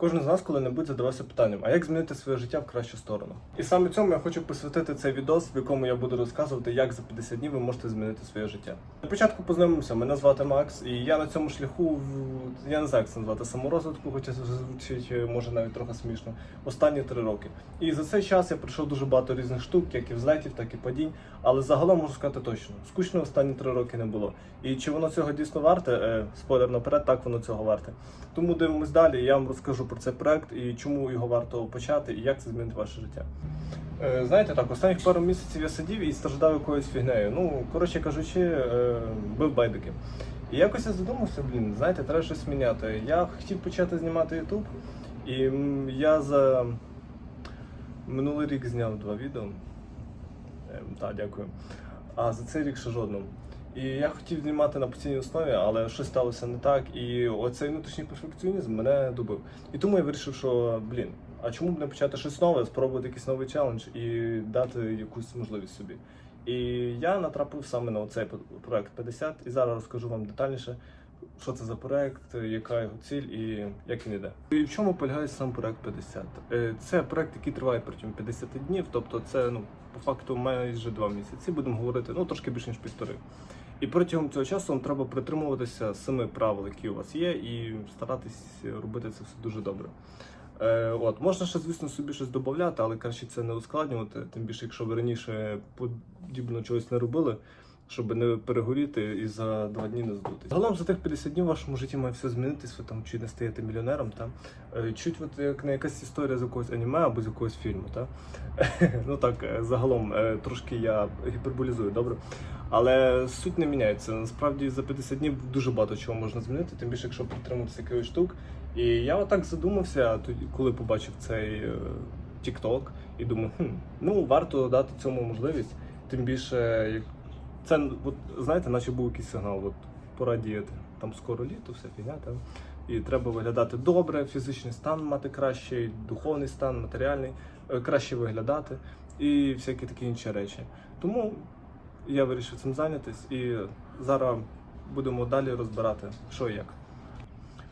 Кожен з нас коли-небудь задавався питанням, а як змінити своє життя в кращу сторону? І саме цьому я хочу посвятити цей відос, в якому я буду розказувати, як за 50 днів ви можете змінити своє життя. Для початку познайомимося, мене звати Макс, і я на цьому шляху я не знаю, як це назвати саморозвитку, хоча це звучить е, може навіть трохи смішно. Останні три роки. І за цей час я пройшов дуже багато різних штук, як і взлетів, так і падінь. Але загалом можу сказати точно, скучно останні три роки не було. І чи воно цього дійсно варте? Е, спойлер наперед, так воно цього варте. Тому дивимось далі. Я вам розкажу про цей проект і чому його варто почати, і як це змінить ваше життя. Е, знаєте, так, останніх пару місяців я сидів і страждав якоюсь фігнею. Ну, коротше кажучи, е, бив байдики. І якось я задумався, блін, знаєте, треба щось міняти. Я хотів почати знімати YouTube, і я за минулий рік зняв два відео. Ем, Так, дякую. А за цей рік ще жодного. І я хотів знімати на постійній основі, але щось сталося не так. І оцей внутрішній перфекціонізм мене добив. І тому я вирішив, що блін, а чому б не почати щось нове, спробувати якийсь новий челендж і дати якусь можливість собі. І я натрапив саме на оцей проект 50, і зараз розкажу вам детальніше, що це за проект, яка його ціль і як він іде. І в чому полягає сам проект 50? Е, Це проект, який триває протягом 50 днів, тобто це ну по факту майже два місяці. Будемо говорити ну трошки більше ніж півтори. І протягом цього часу вам треба притримуватися семи правил, які у вас є, і старатись робити це все дуже добре. Е, от, можна ще, звісно, собі щось додати, але краще це не ускладнювати, тим більше, якщо ви раніше подібно чогось не робили, щоб не перегоріти і за два дні не здутись. Загалом за тих 50 днів в вашому житті має все змінитись, ви там чи не стаєте мільйонером, та? Е, чуть от як не якась історія з якогось аніме або з якогось фільму. Та? ну так, е, загалом е, трошки я гіперболізую, добре. Але суть не міняється. Насправді за 50 днів дуже багато чого можна змінити, тим більше, якщо притримуватися якихось штук. І я отак задумався, коли побачив цей TikTok, і думаю, хм, ну варто дати цьому можливість. Тим більше, як це от, знаєте, наче був якийсь сигнал, от пора діяти. Там скоро літо, вся фігня там. І треба виглядати добре, фізичний стан мати кращий, духовний стан, матеріальний, е, краще виглядати і всякі такі інші речі. Тому я вирішив цим зайнятись і зараз будемо далі розбирати, що і як.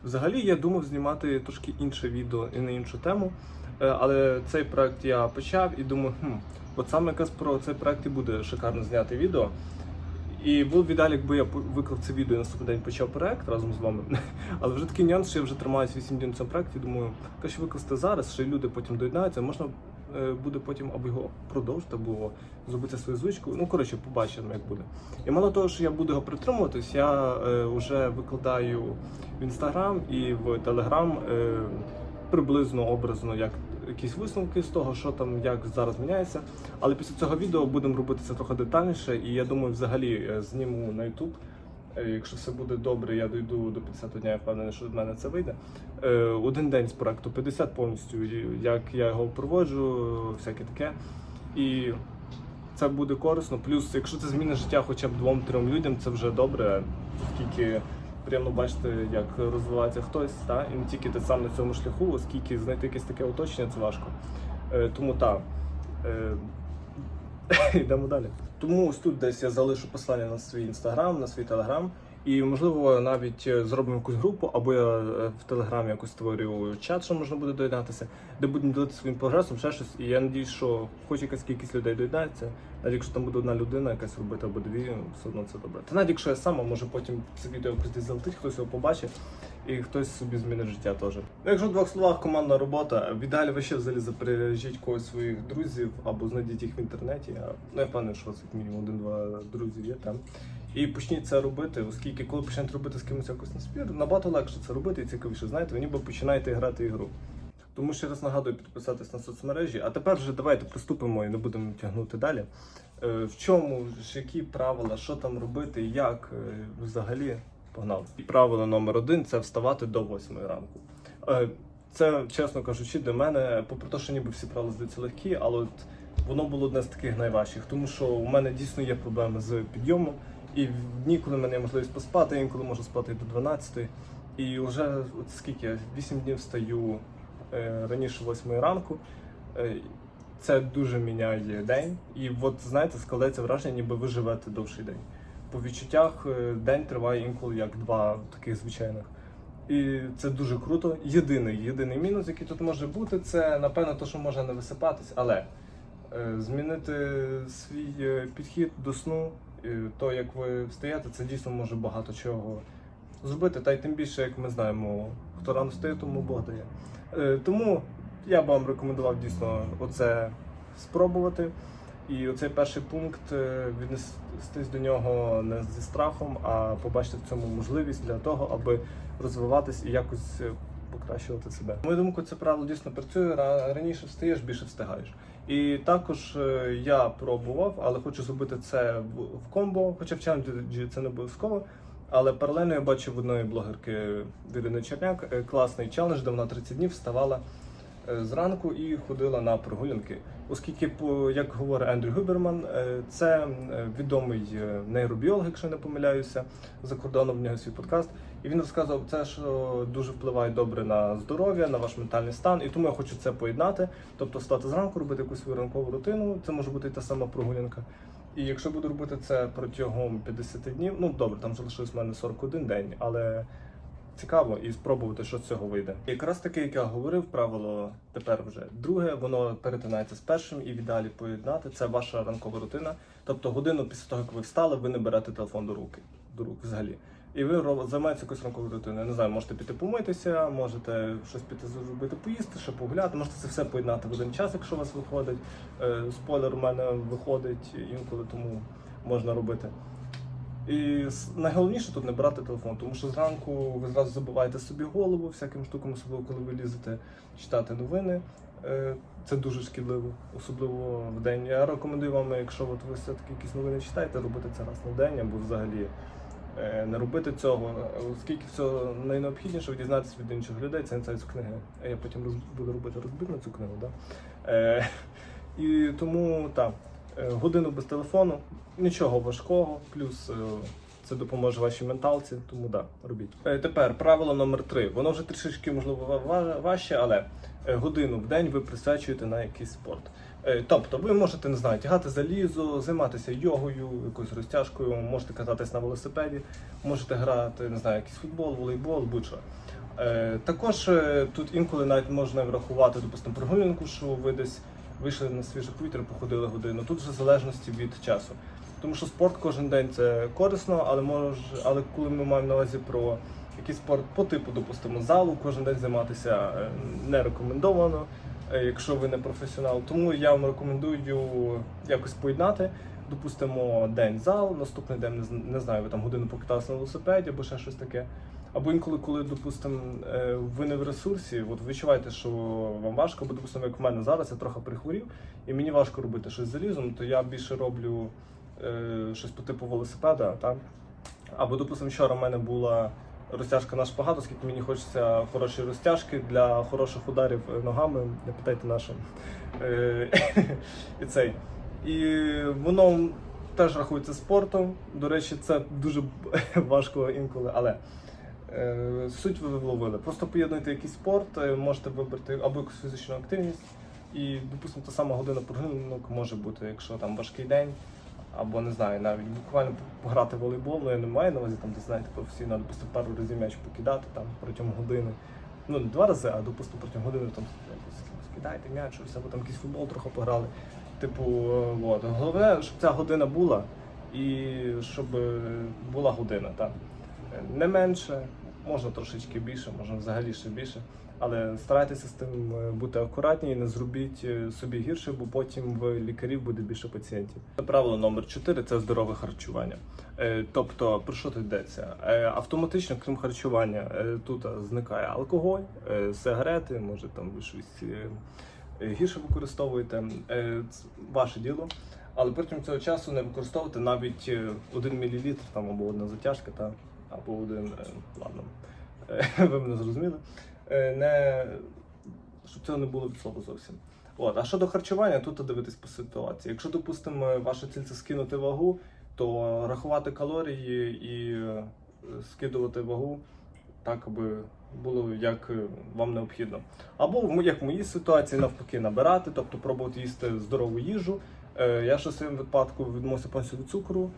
Взагалі я думав знімати трошки інше відео і на іншу тему, е, але цей проект я почав і думаю, хм, от саме якраз про цей проект і буде шикарно зняти відео. І було б якби я виклав це відео і наступний день почав проект разом з вами. Але вже такий нюанс, що я вже тримаюся 8 днів на цьому проекті. Думаю, краще викласти зараз, що люди потім доєднаються. Можна е, буде потім або його продовжити, або зробити свою звичку. Ну коротше, побачимо, як буде. І мало того, що я буду його притримуватись, я е, вже викладаю в інстаграм і в телеграм приблизно образно, як якісь висновки з того, що там як зараз міняється. Але після цього відео будемо робити це трохи детальніше, і я думаю, взагалі е, зніму на YouTube. Е, Якщо все буде добре, я дойду до 50 дня, я впевнений, що від мене це вийде. Е, Один день з проекту 50 повністю, як я його проводжу, всяке таке. І це буде корисно. Плюс, якщо це змінить життя хоча б двом-трьом людям, це вже добре. Оскільки приємно бачити, як розвивається хтось, та? і не тільки ти сам на цьому шляху, оскільки знайти якесь таке оточення це важко. Е, тому так. Е, Йдемо далі. Тому ось тут десь я залишу послання на свій інстаграм, на свій телеграм. І можливо навіть е, зробимо якусь групу, або я е, в телеграмі якось створю чат, що можна буде доєднатися, де будемо ділитися своїм прогресом, ще щось. І я надіюсь, що хоч якась кількість людей доєднається, навіть якщо там буде одна людина якась робити або дві, все одно це добре. Та навіть якщо я сам, може потім це відео десь залетить, хтось його побачить, і хтось собі змінить життя теж. Ну, якщо в двох словах командна робота, в ідеалі ви ще взагалі запряжіть когось своїх друзів або знайдіть їх в інтернеті. Ну, я впевнений, що вас як мінімум один-два друзі є там. І почніть це робити, оскільки коли почнете робити з кимось якось на спір, набагато легше це робити і цікавіше. Знаєте, ви ніби починаєте грати ігру. Тому ще раз нагадую підписатись на соцмережі. А тепер вже давайте приступимо і не будемо тягнути далі. Е, В чому ж які правила, що там робити, як е, взагалі погнали. І правило номер один це вставати до 8 ранку. Е, Це, чесно кажучи, для мене, попри те, що ніби всі правила здаються легкі, але от воно було одне з таких найважчих, тому що у мене дійсно є проблеми з підйомом. І в дні, коли в мене є можливість поспати, я інколи можу спати до 12. І вже от скільки я 8 днів встаю е, раніше 8 ранку. Е, це дуже міняє день. І от знаєте, складається враження, ніби ви живете довший день. По відчуттях е, день триває інколи як два таких звичайних. І це дуже круто. Єдиний, єдиний мінус, який тут може бути, це напевно те, що може не висипатись, але змінити свій підхід до сну, то як ви встаєте, це дійсно може багато чого зробити. Та й тим більше, як ми знаємо, хто рано встає, тому Бог дає. Е, Тому я б вам рекомендував дійсно оце спробувати. І оцей перший пункт е, віднестись до нього не зі страхом, а побачити в цьому можливість для того, аби розвиватись і якось е, покращувати себе. Мою думку, це правило дійсно працює. Ра- Раніше встаєш, більше встигаєш. І також е, я пробував, але хочу зробити це в комбо, хоча в челенджі це не обов'язково. Але паралельно я бачив в одної блогерки Ірини Черняк е, класний челендж, де вона 30 днів вставала е, зранку і ходила на прогулянки. Оскільки, як говорить Ендрю Губерман, це відомий нейробіолог, якщо не помиляюся, за кордоном в нього свій подкаст. І він розказував це, що дуже впливає добре на здоров'я, на ваш ментальний стан. І тому я хочу це поєднати. Тобто встати зранку, робити якусь свою ранкову рутину. Це може бути і та сама прогулянка. І якщо буду робити це протягом 50 днів, ну добре, там залишилось в мене 41 день, але цікаво і спробувати, що з цього вийде. Якраз таке, як я говорив, правило тепер вже друге, воно перетинається з першим і в ідеалі поєднати. Це ваша ранкова рутина. Тобто годину після того, як ви встали, ви не берете телефон до руки, до рук взагалі. І ви займаєтеся якоюсь ранковою рутиною. Не знаю, можете піти помитися, можете щось піти зробити, поїсти, ще погуляти. Можете це все поєднати в один час, якщо у вас виходить. Е, Спойлер у мене виходить інколи, тому можна робити. І найголовніше тут не брати телефон, тому що зранку ви зразу забиваєте собі голову всяким штукам, особливо коли ви лізете читати новини. Е, Це дуже шкідливо, особливо в день. Я рекомендую вам, якщо от ви все-таки якісь новини читаєте, робити це раз на день або взагалі не робити цього, оскільки все найнеобхідніше ви дізнаєтесь від інших людей, це не з книги. Я потім буду робити розбір на цю книгу. Да? Е, і тому так, е, годину без телефону, нічого важкого, плюс е, це допоможе вашій менталці, тому да, робіть. Е, Тепер правило номер три. Воно вже трішечки можливо ва- ва- важче, але е, годину в день ви присвячуєте на якийсь спорт. Е, Тобто ви можете не знаю, тягати залізо, займатися йогою, якоюсь розтяжкою, можете кататись на велосипеді, можете грати, не знаю, якийсь футбол, волейбол, будь-що. Е, Також е, тут інколи навіть можна врахувати, допустимо, прогулянку, що ви десь вийшли на свіже повітря, походили годину. Тут вже в залежності від часу. Тому що спорт кожен день це корисно, але може, але коли ми маємо на увазі про якийсь спорт по типу, допустимо, залу, кожен день займатися не рекомендовано, якщо ви не професіонал. Тому я вам рекомендую якось поєднати. Допустимо, день зал, наступний день не знаю, ви там годину покаталися на велосипеді або ще щось таке. Або інколи, коли, допустимо, е, ви не в ресурсі, от відчуваєте, що вам важко, бо, допустимо, як в мене зараз, я трохи прихворів, і мені важко робити щось залізом, то я більше роблю е, щось по типу велосипеда. Та? Або, допустимо, вчора в мене була розтяжка на шпагат, оскільки мені хочеться хорошої розтяжки для хороших ударів ногами, не питайте нашим. Е, і цей. І воно теж рахується спортом. До речі, це дуже важко інколи, але. Е, Суть ви вловили. Просто поєднуйте якийсь спорт, е, можете вибрати або якусь фізичну активність, і, допустимо, та сама година прогулянок може бути, якщо там важкий день, або не знаю, навіть буквально пограти в волейбол, ну я не маю на увазі там, де знаєте, професійно, допустимо, пару разів м'яч покидати там протягом години. Ну, не два рази, а допустимо протягом години там скидайте м'яч, щось, або там якийсь футбол трохи пограли. Типу, от. головне, щоб ця година була і щоб е, була година. Так. Не менше, можна трошечки більше, можна взагалі ще більше. Але старайтеся з тим е, бути акуратні і не зробіть е, собі гірше, бо потім в лікарів буде більше пацієнтів. Правило номер 4 це здорове харчування. Е, Тобто, про що тут йдеться? Автоматично, крім харчування, тут зникає алкоголь, сигарети, може там ви щось гірше використовуєте. Це Ваше діло. Але протягом цього часу не використовувати навіть е, 1 мл там або одна затяжка, та, або один. Ладно, ви мене зрозуміли. Е, Не, щоб цього не було від слова зовсім. От, а щодо харчування, тут дивитись по ситуації. Якщо, допустимо, ваша ціль це скинути вагу, то рахувати калорії і е, скидувати вагу так, аби було як е, вам необхідно. Або як в моїй ситуації, навпаки, набирати, тобто пробувати їсти здорову їжу. Я ще в своєму випадку відмовився повністю від цукру,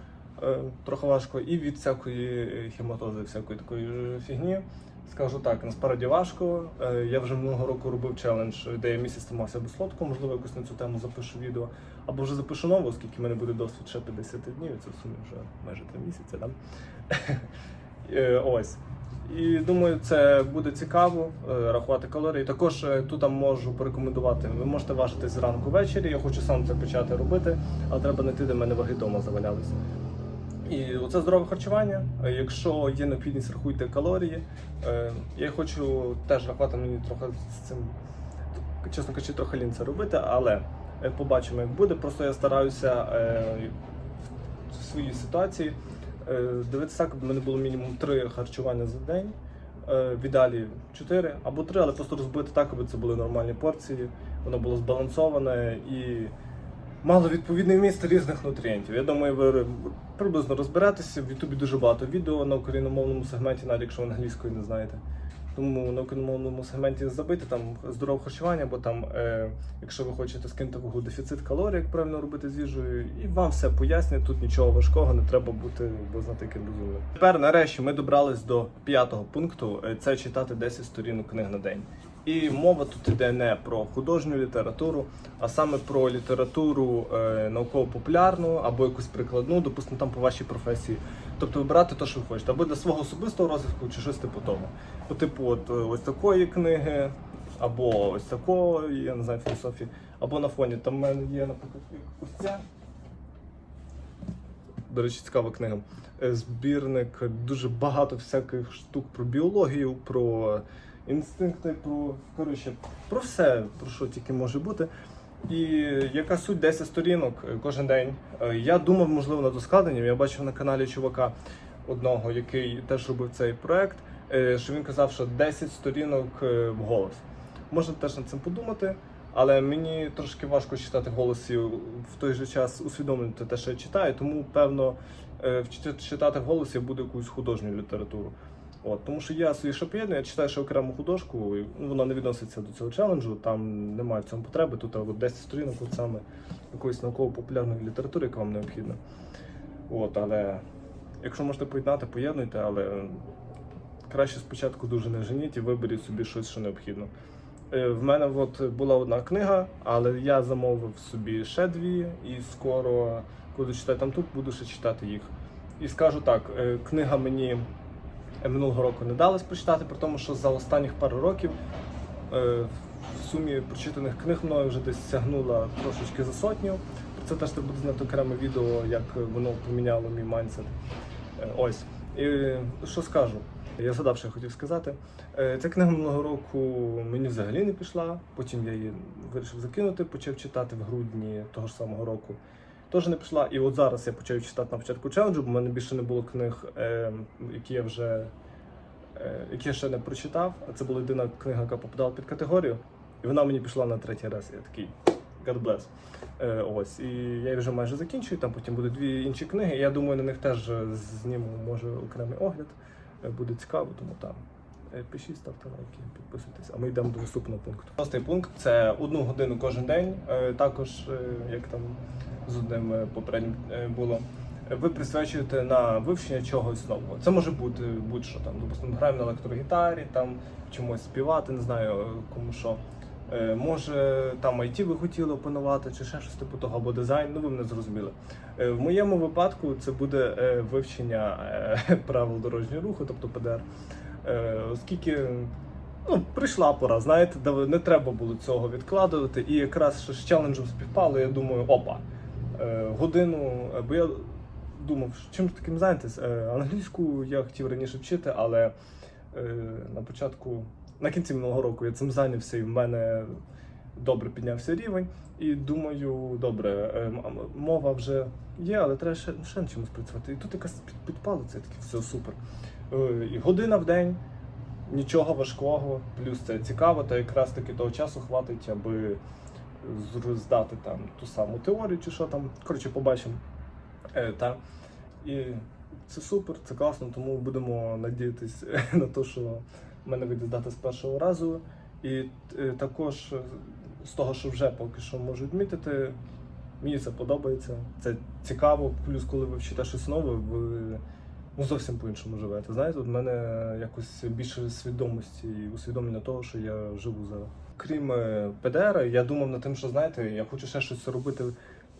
трохи важко, і від всякої хематози, всякої такої фігні. Скажу так, насправді важко. Е, Я вже минулого року робив челендж, де я місяць тримався без сладкого, можливо, якось на цю тему запишу відео. Або вже запишу нову, оскільки в мене буде досвід ще 50 днів, це в сумі вже майже 3 місяці, да? Е, Ось. І думаю, це буде цікаво е, рахувати калорії. Також тут можу порекомендувати. Ви можете важити зранку ввечері. Я хочу сам це почати робити, але треба знайти, де в мене ваги вдома завалялися. І оце здорове харчування. Е, Якщо є необхідність, рахуйте калорії. Е, Я хочу теж рахувати мені трохи з цим, чесно кажучи, трохи лінь це робити, але е, побачимо, як буде. Просто я стараюся в своїй ситуації дивитися так, в мене було мінімум три харчування за день. В ідеалі 4 або 3, але просто розбити так, аби це були нормальні порції, воно було збалансоване і мало відповідний вміст різних нутрієнтів. Я думаю, ви приблизно розберетеся. В Ютубі дуже багато відео на україномовному сегменті, навіть якщо ви англійської не знаєте. Тому на україномовному сегменті забити там здорове харчування, бо там, е, якщо ви хочете скинути вагу дефіцит калорій, як правильно робити з і вам все пояснять, тут нічого важкого, не треба бути бо знати яким розумним. Тепер нарешті ми добрались до п'ятого пункту: е, це читати 10 сторінок книг на день. І мова тут іде не про художню літературу, а саме про літературу е, науково-популярну або якусь прикладну, допустимо, там по вашій професії. Тобто вибирати те, що ви хочете, або для свого особистого розвитку, чи щось типу того. По типу, от е, ось такої книги, або ось такої, я не знаю, філософії, або на фоні. Там в мене є, наприклад, ось ця. До речі, цікава книга. Е, Збірник дуже багато всяких штук про біологію, про інстинкти, про коротше, про все, про що тільки може бути. І яка суть 10 сторінок е, кожен день. Е, Я думав, можливо, над ускладненням. Я бачив на каналі чувака одного, який теж робив цей проект, е, що він казав, що 10 сторінок в голос. Можна теж над цим подумати, але мені трошки важко читати в голосі в той же час усвідомлювати те, що я читаю, тому певно читати в голосі я буду якусь художню літературу. От, тому що я свої шоп'єдну, я читаю ще окрему художку, і, ну, вона не відноситься до цього челенджу, там немає в цьому потреби. Тут от 10 сторінок от саме якоїсь науково-популярної літератури, яка вам необхідна. От, але якщо можете поєднати, поєднуйте, але краще спочатку дуже не женіть і виберіть собі щось, що необхідно. Е, В мене от була одна книга, але я замовив собі ще дві, і скоро, коли читати там тут, буду ще читати їх. І скажу так, е, книга мені минулого року не далось прочитати, при тому, що за останніх пару років е, в сумі прочитаних книг мною вже десь сягнула трошечки за сотню. Про це теж треба буде знати окреме відео, як воно поміняло мій майндсет. Е, Ось. І що скажу? Я згадав, що я хотів сказати. Е, Ця книга минулого року мені взагалі не пішла. Потім я її вирішив закинути, почав читати в грудні того ж самого року. Теж не пішла. І от зараз я почав читати на початку челенджу, бо в мене більше не було книг, е, які я вже е, які я ще не прочитав. А це була єдина книга, яка попадала під категорію. І вона мені пішла на третій раз. Я такий God bless. Е, ось. І я вже майже закінчую. Там потім будуть дві інші книги. Я думаю, на них теж зніму може окремий огляд. Е, Буде цікаво, тому там. Пишіть, ставте лайки, підписуйтесь. А ми йдемо до наступного пункту. Шостий пункт це одну годину кожен день. Е, Також, е, як там з одним е, попереднім було. Ви присвячуєте на вивчення чогось нового. Це може бути будь-що там, допустимо, граємо на електрогітарі, там чомусь співати, не знаю кому що. Може там IT ви хотіли опанувати, чи ще щось типу того, або дизайн, ну ви мене зрозуміли. В моєму випадку це буде вивчення правил дорожнього руху, тобто ПДР. Е, Оскільки ну, прийшла пора, знаєте, не треба було цього відкладувати. І якраз що з челенджем співпало, я думаю, опа, е, годину, е, бо я думав, чим таким зайнятись. Е, Англійську я хотів раніше вчити, але на початку, на кінці минулого року я цим зайнявся, і в мене добре піднявся рівень. І думаю, добре, е, мова вже є, але треба ще, ще над чимось працювати. І тут якась під- підпало, це таке все супер. Е, І година в день, нічого важкого, плюс це цікаво, та якраз таки того часу хватить, аби здати там ту саму теорію чи що там. Коротше, побачимо. Е, та. І це супер, це класно, тому будемо надіятися на те, що в мене вийде здати з першого разу. І також з того, що вже поки що можу відмітити, мені це подобається, це цікаво. Плюс, коли ви вчите щось нове, ви ну, зовсім по-іншому живете. Знаєте, от в мене якось більше свідомості і усвідомлення того, що я живу зараз. Крім е, ПДР, я думав над тим, що знаєте, я хочу ще щось робити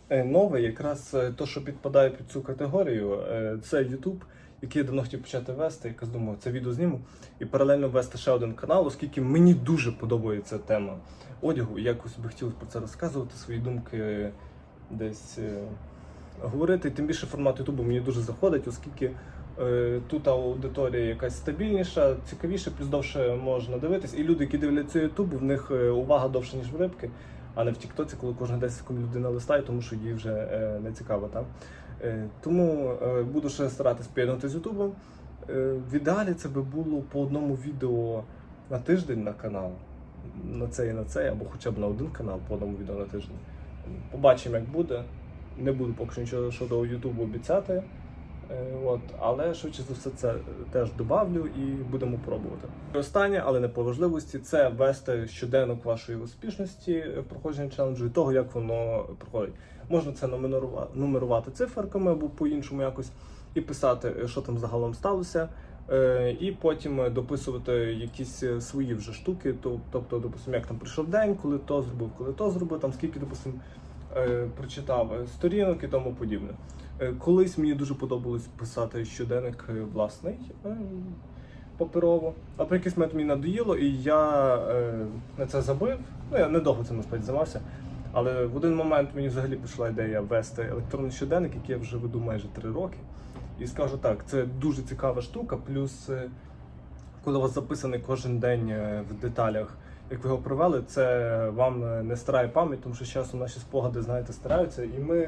е, нове. Якраз е, то, що підпадає під цю категорію, це YouTube, який я давно хотів почати вести. Якось думав, це відео зніму і паралельно вести ще один канал, оскільки мені дуже подобається тема одягу. Якось би хотілося про це розказувати, свої думки десь е, говорити. Тим більше формат Ютубу мені дуже заходить, оскільки е, тут аудиторія якась стабільніша, цікавіше, плюс довше можна дивитись. І люди, які дивляться Ютуб, в них е, увага довше, ніж в рибки, а не в Тіктоці, коли кожні 10 секунд людина листає, тому що їй вже не цікаво. Там. Тому буду ще старатись поєднати з Ютубом. В ідеалі це би було по одному відео на тиждень на канал. На цей і на цей, або хоча б на один канал по одному відео на тиждень. Побачимо, як буде. Не буду поки що нічого щодо Ютубу обіцяти. Е, От, але швидше за все це теж добавлю і будемо пробувати. І Останнє, але не по важливості, це вести щоденник вашої успішності е, проходження челенджу і того, як воно проходить. Можна це нумерувати, циферками або по-іншому якось, і писати, що там загалом сталося. Е, І потім е, дописувати якісь е, свої вже штуки. то- Тобто, допустимо, як там прийшов день, коли то зробив, коли то зробив, там скільки, допустимо, прочитав сторінок і тому подібне. Колись мені дуже подобалось писати щоденник власний паперово, а при якийсь момент мені надоїло, і я на це забив. Ну, я недовго цим насправді займався. Але в один момент мені взагалі прийшла ідея вести електронний щоденник, який я вже веду майже три роки. І скажу так, це дуже цікава штука. Плюс, е, коли у вас записаний кожен день е, в деталях, як ви його провели, це вам е, не старає пам'ять, тому що з часом наші спогади, знаєте, стараються. І ми,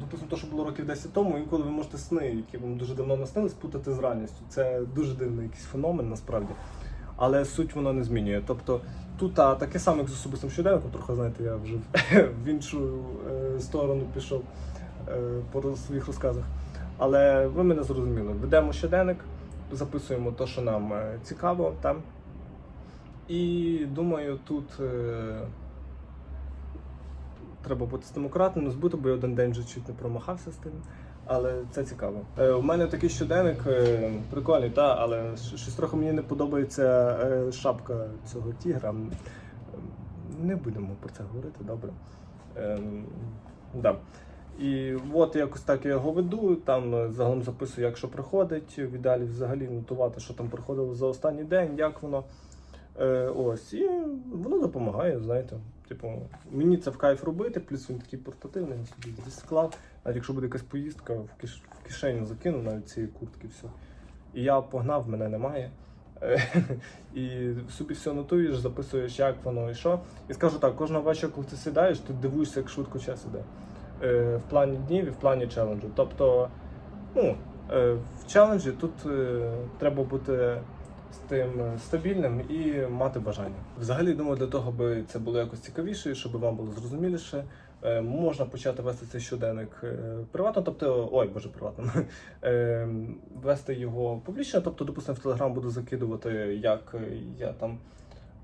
допустимо, то, що було років 10 тому, інколи ви можете сни, які вам дуже давно наснились, путати з реальністю. Це дуже дивний якийсь феномен насправді. Але суть воно не змінює. Тобто тут а, таке саме, як з особистим щоденником, трохи знаєте, я вже в іншу е, сторону пішов е, по своїх розказах. Але ви мене зрозуміли. Ведемо щоденник, записуємо те, що нам е, цікаво там. І думаю, тут е, треба бути з тим акуратним, не збути, бо я один день вже чуть не промахався з тим. Але це цікаво. Е, у мене такий щоденник е, прикольний, та, але щось трохи мені не подобається е, шапка цього тігра. Не будемо про це говорити, добре. Ем, да. І от якось так я його веду, там е, загалом записую, як що проходить. В ідеалі взагалі нотувати, що там проходило за останній день, як воно. Е, ось, і воно допомагає, знаєте. Типу, мені це в кайф робити, плюс він такий портативний, я собі десь склав. Навіть якщо буде якась поїздка, в, киш, в кишеню закину навіть цієї куртки, все. І я погнав, мене немає. Е, І собі все нотуєш, записуєш, як воно і що. І скажу так, кожного вечора, коли ти сідаєш, ти дивуєшся, як швидко час іде. Е, В плані днів і в плані челенджу. Тобто, ну, е, в челенджі тут е, треба бути з тим стабільним і мати бажання. Взагалі, думаю, для того, аби це було якось цікавіше, щоб вам було зрозуміліше, можна почати вести цей щоденник приватно, тобто, ой, боже, приватно, вести його публічно, тобто, допустимо, в Телеграм буду закидувати, як я там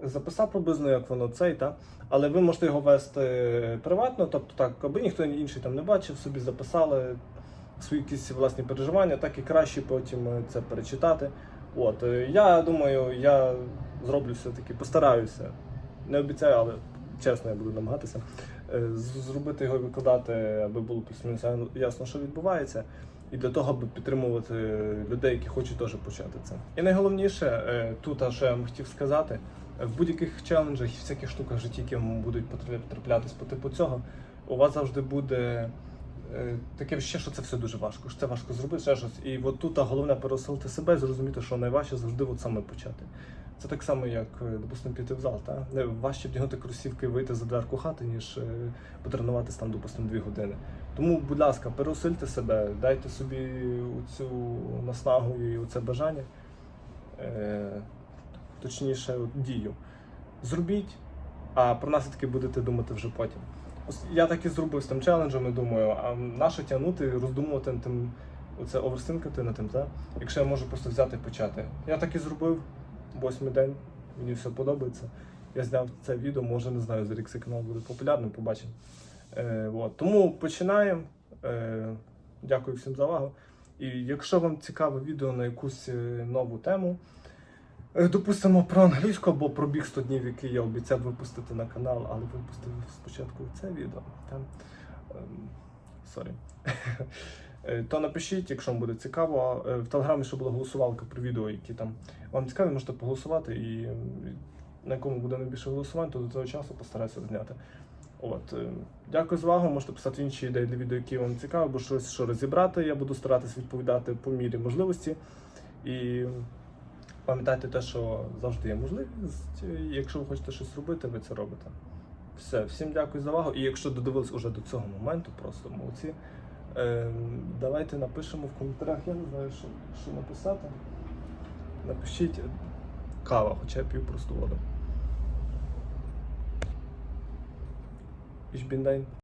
записав приблизно, як воно цей, та? але ви можете його вести приватно, тобто так, аби ніхто інший там не бачив, собі записали свої якісь власні переживання, так і краще потім е, це перечитати. От, е, я думаю, я зроблю все-таки, постараюся. Не обіцяю, але чесно, я буду намагатися е, зробити його викладати, аби було плюс-мінус ясно, що відбувається. І для того, аби підтримувати людей, які хочуть теж почати це. І найголовніше, тут, що я вам хотів сказати, в будь-яких челенджах і всяких штуках в житті, які вам будуть потрапля- траплятись по типу цього, у вас завжди буде е, таке ще, що це все дуже важко, що це важко зробити, ще щось. І от тут головне переселити себе і зрозуміти, що найважче завжди от саме почати. Це так само, як, е, допустимо, піти в зал. Та? Важче вдягнути кросівки і вийти за дверку хати, ніж е, потренуватися там, допустимо, дві години. Тому, будь ласка, переосильте себе, дайте собі цю наснагу і це бажання, точніше, дію. Зробіть, а про наслідки будете думати вже потім. Ось я так і зробив з тим челенджем і думаю, а нащо тягнути, роздумувати над тим, оце оверсинкати над тим, та? якщо я можу просто взяти і почати. Я так і зробив, восьмий день, мені все подобається. Я зняв це відео, може не знаю, за рік цей канал буде популярним, побачимо. Е, от. Тому починаємо. Е, дякую всім за увагу. І якщо вам цікаве відео на якусь е, нову тему, допустимо про англійську або про біг 100 днів, який я обіцяв випустити на канал, але випустив спочатку це відео. Ем, сорі. Е, То напишіть, якщо вам буде цікаво. Е, В телеграмі ще була голосувалка про відео, які там вам цікаві, можете поголосувати і на якому буде найбільше голосувань, то до того часу постараюся зняти. От, е, дякую за увагу. Можете писати інші ідеї для відео, які вам цікаві, або щось що розібрати. Я буду старатися відповідати по мірі можливості. І пам'ятайте те, що завжди є можливість. Якщо ви хочете щось робити, ви це робите. Все, всім дякую за увагу. І якщо додивились уже до цього моменту, просто молодці. Е, давайте напишемо в коментарях. Я не знаю, що, що написати. Напишіть кава, хоча я п'ю просто воду. Ich bin dein